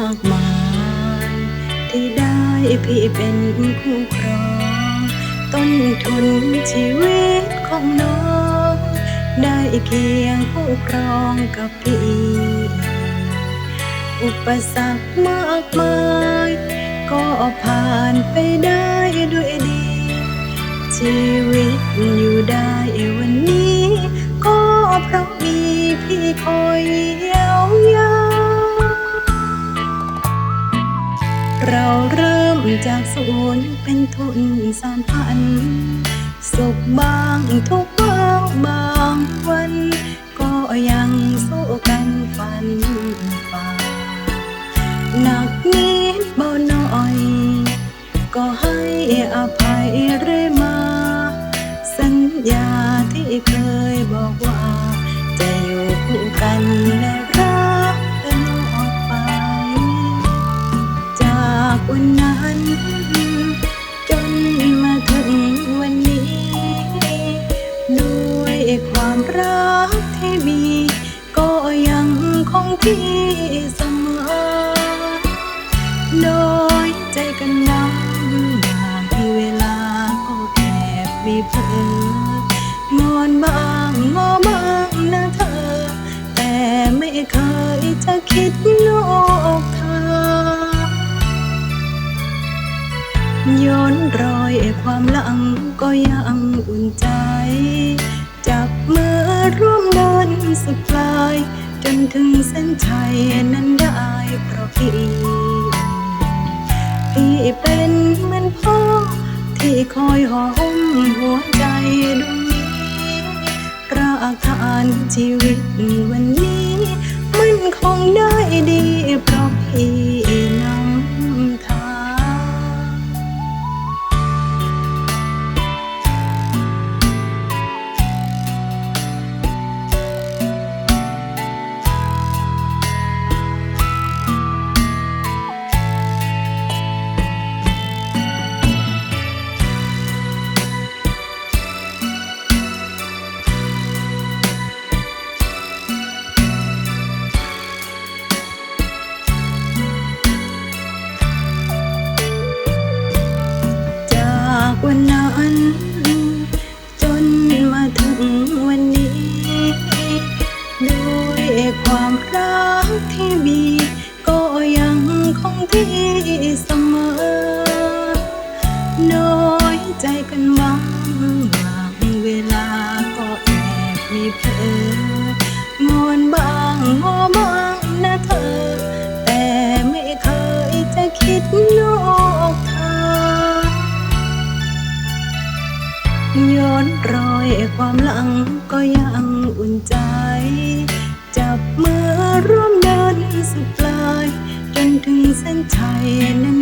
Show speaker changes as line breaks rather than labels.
มากมาย ที่ได้พี่เป็นคู่ครอง ต้นทุนชีวิตของน้อง ได้เคียงคู่ครองกับพี่ อุปสรรคมากมาย ก็ผ่านไปได้ด้วยดี ชีวิตอยู่ได้วันนี้ ก็เพราะมีพี่คอยเยียวยา เราเริ่มจากศูนย์เป็นทุนสานฝัน สุขบางทุกบ้างบางวัน ก็ยังสู้กันฝันฝ่าหนักนิดเบาหน่อย ก็ให้อภัยเรื่อยมา สัญญาที่เคยบอกว่า จะอยู่คู่กันและ ความรักที่มี ก็ยังคงที่เสมอน้อยใจกันน้ำบางเวลาก็แอบมีเผลองอนบ้างงอบ้างนะเธอ แต่ไม่เคยจะคิดนอกทางย้อนรอยความหลังก็ยังอุ่นใจ จับมือร่วมเดินสุดปลาย จนถึงเส้นชัยนั้นได้เพราะพี่ พี่เป็นเหมือนพ่อ ที่คอยหอมหัวใจดวงนี้รากฐานชีวิตวันนี้ มันคงได้ วันนั้นจนมาถึงวันนี้ ด้วยความรักที่มี ก็ยังคงที่เสมอ น้อยใจกันบ้างบางเวลาก็แอบมีเผลองอนบ้างงอบ้างนะเธอ แต่ไม่เคยจะคิดนอก ย้อนรอยความหลังก็ยังอุ่นใจ จับมือร่วมเดินสุดปลาย จนถึงเส้นชัยนั้น